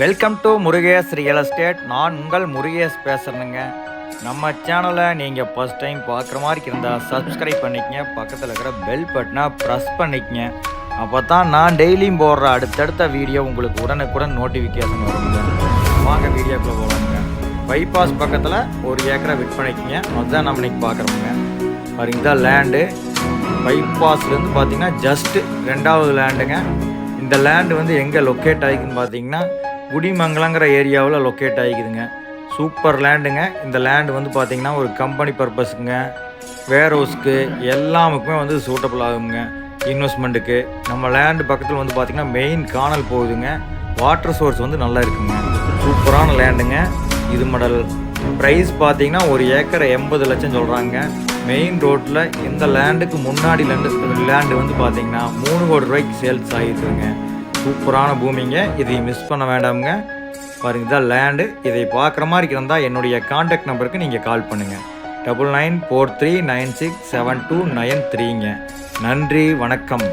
Welcome to Murugesh real estate நான் உங்கள் முருகேஷ் பேசுகிறேங்க நம்ம சேனலை நீங்கள் ஃபஸ்ட் டைம் பார்க்குற மாதிரி இருந்தால் சப்ஸ்கிரைப் பண்ணிக்கங்க. பக்கத்தில் இருக்கிற பெல் பட்டனை ப்ரெஸ் பண்ணிக்கங்க. அப்போ தான் நான் டெய்லியும் போடுற அடுத்தடுத்த வீடியோ உங்களுக்கு உடனுக்குடன் நோட்டிஃபிகேஷன் வருங்க வாங்க வீடியோக்குள்ளே போவாங்க பைபாஸ் பக்கத்தில் ஒரு ஏக்கரை விற்பனைக்குங்க. அதுதான் நம்ம இன்றைக்கி பார்க்குறோங்க. பாருங்க இதான் லேண்டு பைபாஸ்லேருந்து பார்த்தீங்கன்னா ஜஸ்ட்டு ரெண்டாவது லேண்டுங்க இந்த லேண்டு வந்து எங்கே லொக்கேட் ஆகிக்குன்னு பார்த்தீங்கன்னா குடிமங்கலங்கிற ஏரியாவில் லொக்கேட் ஆகிக்குதுங்க. சூப்பர் லேண்டுங்க இந்த லேண்டு வந்து பார்த்தீங்கன்னா ஒரு கம்பெனி பர்பஸுங்க வேர் ஹவுஸ்க்கு எல்லாமுக்குமே வந்து சூட்டபிள் ஆகுங்க. இன்வெஸ்ட்மெண்ட்டுக்கு நம்ம லேண்டு பக்கத்தில் வந்து பார்த்திங்கன்னா மெயின் காணல் போகுதுங்க. வாட்டர் சோர்ஸ் வந்து நல்லா இருக்குங்க. சூப்பரான லேண்டுங்க இது மடல் ப்ரைஸ் பார்த்தீங்கன்னா ஒரு ஏக்கர் எண்பது லட்சம் சொல்கிறாங்க மெயின் ரோட்டில் இந்த லேண்டுக்கு முன்னாடி லேண்டு லேண்டு வந்து பார்த்தீங்கன்னா மூணு கோடி ரூபாய்க்கு சேல்ஸ் ஆகிட்டுருங்க சூப்பரான பூமிங்க. இதை மிஸ் பண்ண வேண்டாமுங்க. பாருங்க இதான் லேண்டு இதை பார்க்குற மாதிரி இருந்தால் என்னுடைய காண்டாக்ட் நம்பருக்கு நீங்கள் கால் பண்ணுங்கள் double nine four three nine six seven two nine த்ரீங்க நன்றி வணக்கம்.